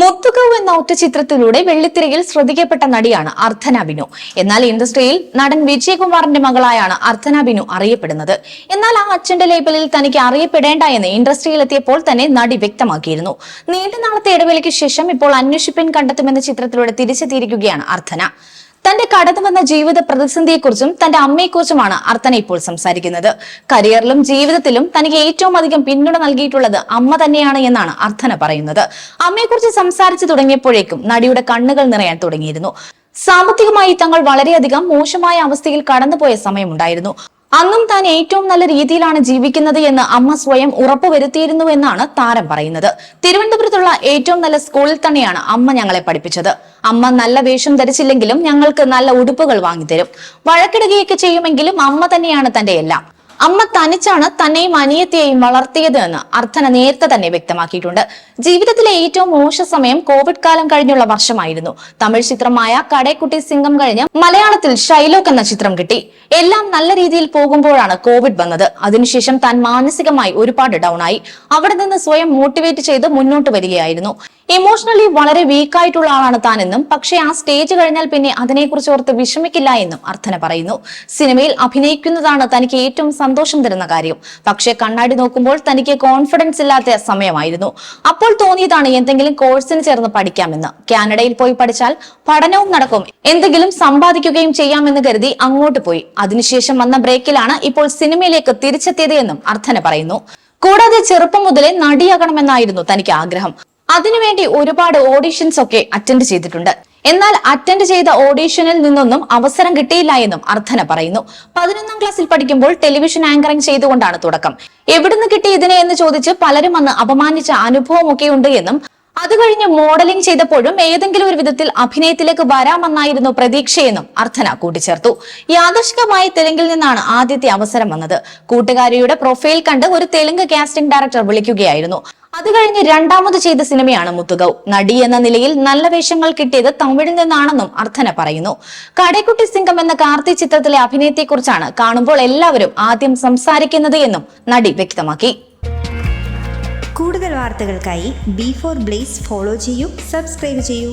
മുത്തുകവ് എന്ന ഒറ്റ ചിത്രത്തിലൂടെ വെള്ളിത്തിരയിൽ ശ്രദ്ധിക്കപ്പെട്ട നടിയാണ് അർദ്ധന ബിനു. എന്നാൽ ഇൻഡസ്ട്രിയിൽ നടൻ വിജയകുമാറിന്റെ മകളായാണ് അർദ്ധന ബിനു അറിയപ്പെടുന്നത്. എന്നാൽ ആ അച്ഛന്റെ ലേബലിൽ തനിക്ക് അറിയപ്പെടേണ്ട എന്ന് ഇൻഡസ്ട്രിയിൽ എത്തിയപ്പോൾ തന്നെ നടി വ്യക്തമാക്കിയിരുന്നു. നീണ്ട നാളത്തെ ഇടവേളയ്ക്ക് ശേഷം ഇപ്പോൾ അന്വേഷിപ്പിൻ കണ്ടെത്തുമെന്ന ചിത്രത്തിലൂടെ തിരിച്ചെത്തിയിരിക്കുകയാണ് അർദ്ധന. തന്റെ കടന്നു വന്ന ജീവിത പ്രതിസന്ധിയെക്കുറിച്ചും തന്റെ അമ്മയെക്കുറിച്ചുമാണ് അർത്തന ഇപ്പോൾ സംസാരിക്കുന്നത്. കരിയറിലും ജീവിതത്തിലും തനിക്ക് ഏറ്റവും അധികം പിന്തുണ നൽകിയിട്ടുള്ളത് അമ്മ തന്നെയാണ് എന്നാണ് അർത്തന പറയുന്നത്. അമ്മയെക്കുറിച്ച് സംസാരിച്ചു തുടങ്ങിയപ്പോഴേക്കും നടിയുടെ കണ്ണുകൾ നിറയാൻ തുടങ്ങിയിരുന്നു. സാമ്പത്തികമായി തങ്ങൾ വളരെയധികം മോശമായ അവസ്ഥയിൽ കടന്നുപോയ സമയമുണ്ടായിരുന്നു. അന്നും താൻ ഏറ്റവും നല്ല രീതിയിലാണ് ജീവിക്കുന്നത് എന്ന് അമ്മ സ്വയം ഉറപ്പുവരുത്തിയിരുന്നു എന്നാണ് താരം പറയുന്നത്. തിരുവനന്തപുരത്തുള്ള ഏറ്റവും നല്ല സ്കൂളിൽ തന്നെയാണ് അമ്മ ഞങ്ങളെ പഠിപ്പിച്ചത്. അമ്മ നല്ല വേഷം ധരിച്ചില്ലെങ്കിലും ഞങ്ങൾക്ക് നല്ല ഉടുപ്പുകൾ വാങ്ങിത്തരും. വഴക്കിടുകയൊക്കെ ചെയ്യുമെങ്കിലും അമ്മ തന്നെയാണ് തന്റെ എല്ലാം. അമ്മ തനിച്ചാണ് തന്നെയും അനിയത്തെയും വളർത്തിയത് എന്ന് അർത്ഥന നേരത്തെ തന്നെ വ്യക്തമാക്കിയിട്ടുണ്ട്. ജീവിതത്തിലെ ഏറ്റവും മോശ സമയം കോവിഡ് കാലം കഴിഞ്ഞുള്ള വർഷമായിരുന്നു. തമിഴ് ചിത്രമായ കടേക്കുട്ടി സിംഗം കഴിഞ്ഞ് മലയാളത്തിൽ ഷൈലോക്ക് എന്ന ചിത്രം കിട്ടി. എല്ലാം നല്ല രീതിയിൽ പോകുമ്പോഴാണ് കോവിഡ് വന്നത്. അതിനുശേഷം താൻ മാനസികമായി ഒരുപാട് ഡൗൺ ആയി. അവിടെ നിന്ന് സ്വയം മോട്ടിവേറ്റ് ചെയ്ത് മുന്നോട്ട് വരികയായിരുന്നു. ഇമോഷണലി വളരെ വീക്കായിട്ടുള്ള ആളാണ് താനെന്നും പക്ഷേ ആ സ്റ്റേജ് കഴിഞ്ഞാൽ പിന്നെ അതിനെക്കുറിച്ച് ഓർത്ത് വിഷമിക്കില്ല എന്നും അർത്ഥന പറയുന്നു. സിനിമയിൽ അഭിനയിക്കുന്നതാണ് തനിക്ക് ഏറ്റവും സന്തോഷം തരുന്ന കാര്യം. പക്ഷേ കണ്ണാടി നോക്കുമ്പോൾ തനിക്ക് കോൺഫിഡൻസ് ഇല്ലാത്ത സമയമായിരുന്നു. അപ്പോൾ തോന്നിയതാണ് എന്തെങ്കിലും കോഴ്സിന് ചേർന്ന് പഠിക്കാമെന്ന്. കാനഡയിൽ പോയി പഠിച്ചാൽ പഠനവും നടക്കും. എന്തെങ്കിലും സമ്പാദിക്കുകയും ചെയ്യാമെന്ന് കരുതി അങ്ങോട്ട് പോയി. അതിനുശേഷം വന്ന ബ്രേക്കിലാണ് ഇപ്പോൾ സിനിമയിലേക്ക് തിരിച്ചെത്തിയത് എന്നും അർത്ഥന പറയുന്നു. കൂടാതെ ചെറുപ്പം മുതലേ നടിയാകണമെന്നായിരുന്നു തനിക്ക് ആഗ്രഹം. അതിനുവേണ്ടി ഒരുപാട് ഓഡീഷൻസ് ഒക്കെ അറ്റൻഡ് ചെയ്തിട്ടുണ്ട്. എന്നാൽ അറ്റൻഡ് ചെയ്ത ഓഡീഷനിൽ നിന്നൊന്നും അവസരം കിട്ടിയില്ല എന്നും അർത്ഥന പറയുന്നു. പതിനൊന്നാം ക്ലാസ്സിൽ പഠിക്കുമ്പോൾ ടെലിവിഷൻ ആങ്കറിംഗ് ചെയ്തുകൊണ്ടാണ് തുടക്കം. എവിടുന്ന് കിട്ടി ഇതിനെ എന്ന് ചോദിച്ച് പലരും അന്ന് അപമാനിച്ച അനുഭവമൊക്കെ ഉണ്ട് എന്നും അത് കഴിഞ്ഞ് മോഡലിംഗ് ചെയ്തപ്പോഴും ഏതെങ്കിലും ഒരു വിധത്തിൽ അഭിനയത്തിലേക്ക് വരാമെന്നായിരുന്നു പ്രതീക്ഷയെന്നും അർത്ഥന കൂട്ടിച്ചേർത്തു. യാദർശികമായി തെലുങ്കിൽ നിന്നാണ് ആദ്യത്തെ അവസരം വന്നത്. കൂട്ടുകാരിയുടെ പ്രൊഫൈൽ കണ്ട് ഒരു തെലുങ്ക് കാസ്റ്റിംഗ് ഡയറക്ടർ വിളിക്കുകയായിരുന്നു. അത് കഴിഞ്ഞ് രണ്ടാമത് ചെയ്ത സിനിമയാണ് മുത്തുകൗ. നടി എന്ന നിലയിൽ നല്ല വേഷങ്ങൾ കിട്ടിയത് തമിഴിൽ നിന്നാണെന്നും അർത്ഥന പറയുന്നു. കടേക്കുട്ടി സിംഗം എന്ന കാർത്തി ചിത്രത്തിലെ അഭിനയത്തെക്കുറിച്ചാണ് കാണുമ്പോൾ എല്ലാവരും ആദ്യം സംസാരിക്കുന്നത് എന്നും നടി വ്യക്തമാക്കി. കൂടുതൽ വാർത്തകൾക്കായി ബി ഫോർ ബ്ലേസ് ഫോളോ ചെയ്യൂ സബ്സ്ക്രൈബ് ചെയ്യൂ.